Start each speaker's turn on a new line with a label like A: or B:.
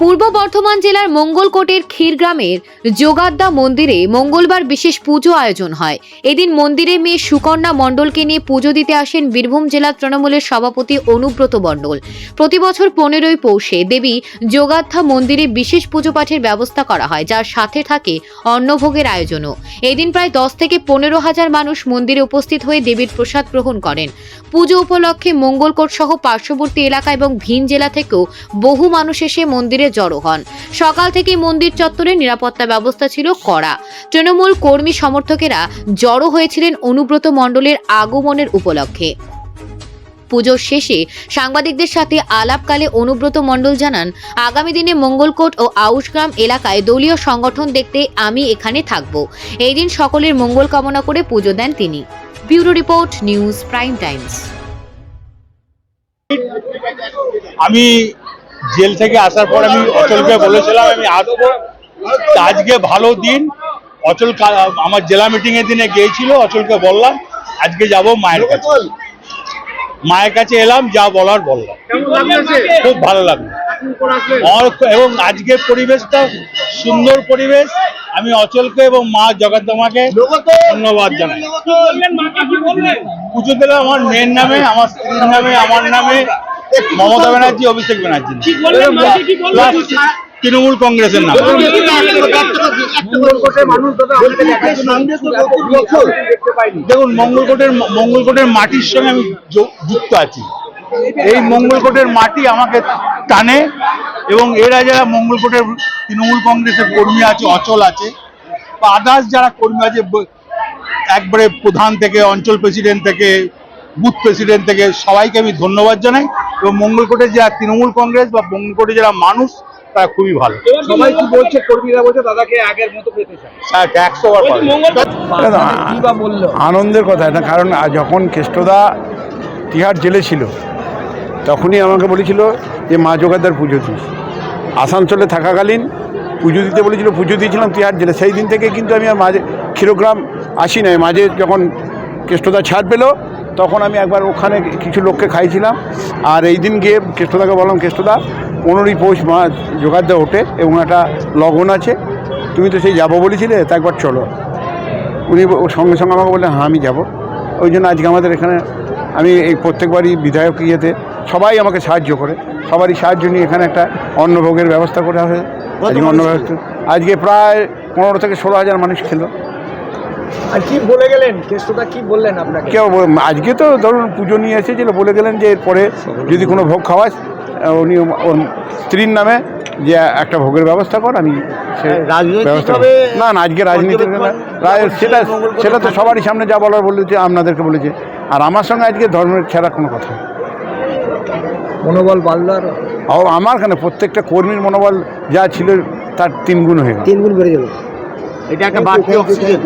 A: পূর্ব বর্ধমান জেলার মঙ্গলকোটের ক্ষীরগ্রামের যোগাদ্দা মন্দিরে মঙ্গলবার বিশেষ পুজো আয়োজন হয়। এদিন মন্দিরে মেয়ে সুকন্যা মণ্ডলকে নিয়ে পুজো দিতে আসেন বীরভূম জেলা তৃণমূলের সভাপতি অনুব্রত মণ্ডল। প্রতি বছর পনেরোই পৌষে দেবী যোগাধ্যা মন্দিরে বিশেষ পুজো পাঠের ব্যবস্থা করা হয়, যার সাথে থাকে অন্নভোগের আয়োজনও। এদিন প্রায় দশ থেকে পনেরো হাজার মানুষ মন্দিরে উপস্থিত হয়ে দেবীর প্রসাদ গ্রহণ করেন। পুজো উপলক্ষে মঙ্গলকোট সহ পার্শ্ববর্তী এলাকা এবং ভিন জেলা থেকেও বহু মানুষ এসে মন্দিরে জড়ো হন। সকাল থেকে মন্দির চত্বরে নিরাপত্তা ব্যবস্থা ছিল কড়া। তৃণমূল কর্মী সমর্থকেরা জড়ো হয়েছিলেন অনুব্রত মণ্ডলের আগমনের উপলক্ষে। পুজোর শেষে সাংবাদিকদের সাথে আলাপকালে অনুব্রত মণ্ডল জানান, আগামী দিনে মঙ্গলকোট ও আউশগ্রাম এলাকায় দলীয় সংগঠন দেখতে আমি এখানে থাকব। এই দিন সকলের মঙ্গল কামনা করে পুজো দেন তিনি। Bureau report, news prime times.
B: আমি জেল থেকে আসার পর আমি অচলকে বলেছিলাম আমি আসব। আজকে ভালো দিন। অচল আমার জেলা মিটিং এর দিনে গিয়েছিল অচলকে বললাম আজকে যাব মায়ের কাছে। মায়ের কাছে এলাম যা বলার বললাম। খুব ভালো লাগল। এবং আজকের পরিবেশটা সুন্দর পরিবেশ। আমি অচলকে এবং মা জগদ্দমাকে ধন্যবাদ জানাই। পুজো দিলাম আমার মেয়ের নামে আমার স্ত্রীর নামে আমার নামে। মমতা ব্যানার্জি অভিষেক ব্যানার্জি। তৃণমূল কংগ্রেসের নামে। দেখুন মঙ্গলকোটের মঙ্গলকোটের মাটির সঙ্গে আমি যু- যুক্ত আছি। এই মঙ্গলকোটের মাটি আমাকে টানে এবং এরা যারা মঙ্গলকোটের তৃণমূল কংগ্রেসের কর্মী আছে অচল আছে বা আদার্স যারা কর্মী আছে একবারে প্রধান থেকে অঞ্চল প্রেসিডেন্ট থেকে বুথ প্রেসিডেন্ট থেকে সবাইকে আমি ধন্যবাদ জানাই। এবং মঙ্গলকোটের যারা তৃণমূল কংগ্রেস বা মঙ্গলকোটে যারা মানুষ তারা খুবই ভালো।
C: সবাই কি বলছে কর্মীরা বলছে দাদাকে আগের মতো পেতে বলল?
D: আনন্দের কথা এটা কারণ যখন কেষ্টদা তিহার জেলে ছিল তখনই আমাকে বলেছিল যে মা জোগাদার পুজো দিস। আসানসোলে থাকাকালীন পুজো দিতে বলেছিল পুজো দিয়েছিলাম তিহার জেলে। সেই দিন থেকে কিন্তু আমি আর মাঝে ক্ষীরগ্রাম আসি নাই। মাঝে যখন কেষ্টদা ছাড় পেল তখন আমি একবার ওখানে কিছু লোককে খাইছিলাম। আর এই দিন গিয়ে কেষ্টদাকে বললাম কেষ্টদা পনেরোই পৌষ মা জোগাড়দা ওঠে এবং একটা লগন আছে। তুমি তো সেই যাব বলেছিলে তা একবার চলো। উনি ওর সঙ্গে সঙ্গে আমাকে বললেন হ্যাঁ আমি যাব। ওই জন্য আজকে আমাদের এখানে আমি এই প্রত্যেকবারই বিধায়ক ইয়েতে সবাই আমাকে সাহায্য করে। সবারই সাহায্য নিয়ে এখানে একটা অন্নভোগের ব্যবস্থা করা হয় আজকে অন্ন ব্যবস্থা আজকে প্রায় পনেরো থেকে ষোলো হাজার মানুষ খেলো।
C: আর কি বলে গেলেন? কি বললেন আপনাকে?
D: কেউ আজকে তো ধরুন পুজো নিয়ে এসেছিল বলে গেলেন যে এরপরে যদি কোনো ভোগ খাওয়াস উনি ওর স্ত্রীর নামে যে একটা ভোগের ব্যবস্থা কর আমি করব। না না আজকে রাজনীতি সেটা সেটা তো সবারই সামনে যা বলার বলেছে আপনাদেরকে বলেছে। আর আমার সঙ্গে আজকে ধর্মের ছাড়া কোনো কথা
C: মনোবল বাড়লো আর
D: ও আমার কেন? প্রত্যেকটা কর্মীর মনোবল যা ছিল তার তিনগুণ হয়ে গেল।
C: তিন গুণ বেড়ে গেল এটা একটা বাড়তি অক্সিজেন।